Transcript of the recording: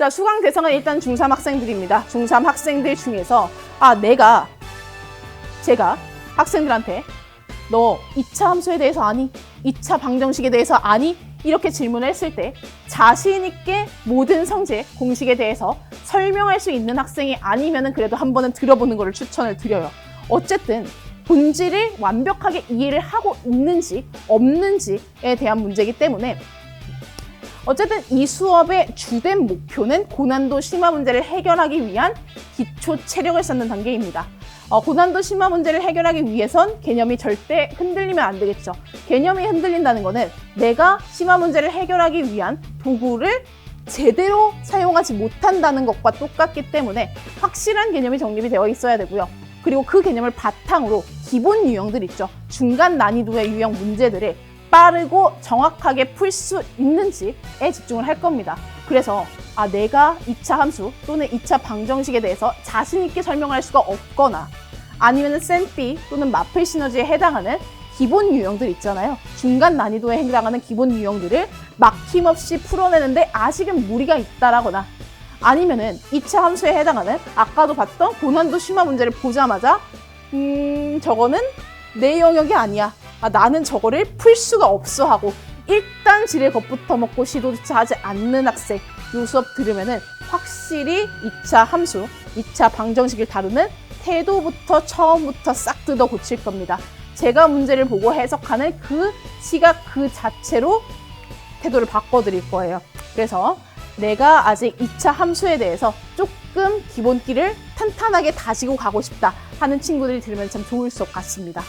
자, 수강 대상은 일단 중3 학생들입니다. 중3 학생들 중에서 아, 내가 제가 학생들한테 너 2차 함수에 대해서 아니? 2차 방정식에 대해서 아니? 이렇게 질문을 했을 때 자신 있게 모든 성질, 공식에 대해서 설명할 수 있는 학생이 아니면은 그래도 한 번은 들어보는 것을 추천을 드려요. 어쨌든 본질을 완벽하게 이해를 하고 있는지 없는지에 대한 문제이기 때문에 어쨌든 이 수업의 주된 목표는 고난도 심화 문제를 해결하기 위한 기초 체력을 쌓는 단계입니다. 어, 고난도 심화 문제를 해결하기 위해선 개념이 절대 흔들리면 안 되겠죠. 개념이 흔들린다는 거는 내가 심화 문제를 해결하기 위한 도구를 제대로 사용하지 못한다는 것과 똑같기 때문에 확실한 개념이 정립이 되어 있어야 되고요. 그리고 그 개념을 바탕으로 기본 유형들 있죠. 중간 난이도의 유형 문제들을 빠르고 정확하게 풀 수 있는지에 집중을 할 겁니다. 그래서 아 내가 2차 함수 또는 2차 방정식에 대해서 자신 있게 설명할 수가 없거나 아니면 센피 또는 마플 시너지에 해당하는 기본 유형들 있잖아요. 중간 난이도에 해당하는 기본 유형들을 막힘없이 풀어내는데 아직은 무리가 있다라거나 아니면은 2차 함수에 해당하는 아까도 봤던 고난도 심화 문제를 보자마자 음 저거는 내 영역이 아니야. 아, 나는 저거를 풀 수가 없어 하고 일단 지레 겁부터 먹고 시도조차 하지 않는 학생 요 수업 들으면은 확실히 2차 함수, 2차 방정식을 다루는 태도부터 처음부터 싹 뜯어 고칠 겁니다. 제가 문제를 보고 해석하는 그 시각 그 자체로 태도를 바꿔드릴 거예요. 그래서 내가 아직 2차 함수에 대해서 조금 기본기를 탄탄하게 다지고 가고 싶다 하는 친구들이 들으면 참 좋을 것 같습니다.